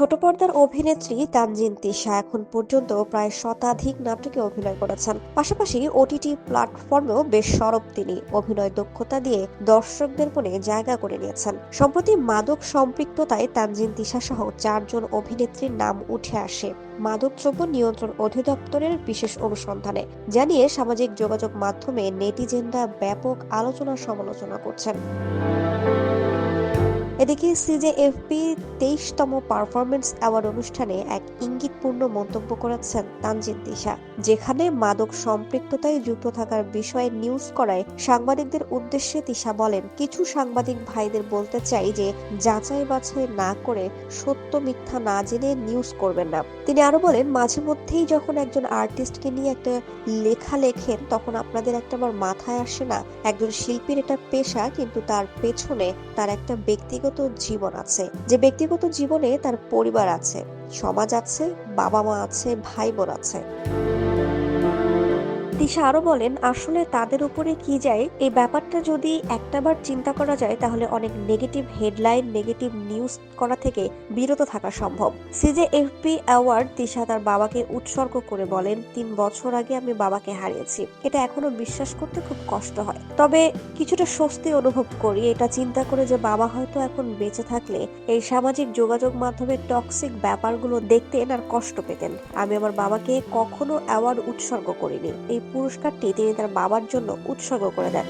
ছোট পর্দার অভিনেত্রী তানজিন তিশা এখন পর্যন্ত প্রায় শতাধিক নাটকে অভিনয় করেছেন। পাশাপাশি ওটিটি প্ল্যাটফর্মেও বেশ সরব তিনি। অভিনয় দক্ষতা দিয়ে দর্শকদের মনে জায়গা করে নিয়েছেন। সম্প্রতি মাদক সম্পৃক্ততায় তানজিন তিশা সহ চারজন অভিনেত্রীর নাম উঠে আসে। মাদকদ্রব্য নিয়ন্ত্রণ অধিদপ্তরের বিশেষ অনুসন্ধানে জানিয়ে সামাজিক যোগাযোগ মাধ্যমে নেটিজেনরা ব্যাপক আলোচনা সমালোচনা করছেন। এদিকে সিজেএফপি তেইশতম পারফরমেন্স অ্যাওয়ার্ড অনুষ্ঠানে এক ইঙ্গিতপূর্ণ মন্তব্য করেছেন তানজিন দিশা যেখানে মাদক সম্পৃক্ততায় যুক্ত থাকার বিষয়ে নিউজ করায় সাংবাদিকদের উদ্দেশ্যে তিশা বলেন, কিছু সাংবাদিক ভাইদের বলতে চাই যে, যাচাই বাছাই না করে সত্য মিথ্যা না জেনে নিউজ করবেন না। তিনি আরও বলেন, মাঝে মধ্যেই যখন একজন আর্টিস্টকে নিয়ে একটা লেখা লেখেন, তখন আপনাদের একটা আমার মাথায় আসে না। একজন শিল্পীর এটা পেশা, কিন্তু তার পেছনে তার একটা ব্যক্তিগত জীবন আছে, যে ব্যক্তিগত জীবনে তার পরিবার আছে, সমাজ আছে বাবা মা আছে ভাই বোন আছে। তিশা আরও বলেন, আসলে তাদের উপরে কি যায়? এই ব্যাপারটা যদি একটাবার চিন্তা করা যায়, তাহলে অনেক নেগেটিভ হেডলাইন নেগেটিভ নিউজ করা থেকে বিরত থাকা সম্ভব। সিজে এফপি অ্যাওয়ার্ড তিশা তার বাবাকে উৎসর্গ করে বলেন, তিন বছর আগে আমি বাবাকে হারিয়েছি। এটা এখনও বিশ্বাস করতে খুব কষ্ট হয়। তবে কিছুটা স্বস্তি অনুভব করি। এটা চিন্তা করে যে বাবা হয়তো এখন বেঁচে থাকলে এই সামাজিক যোগাযোগ মাধ্যমে টক্সিক ব্যাপারগুলো দেখতেন আর কষ্ট পেতেন। আমি আমার বাবাকে কখনো অ্যাওয়ার্ড উৎসর্গ করিনি। এই পুরস্কারটি তিনি তার বাবার জন্য উৎসর্গ করে দেন।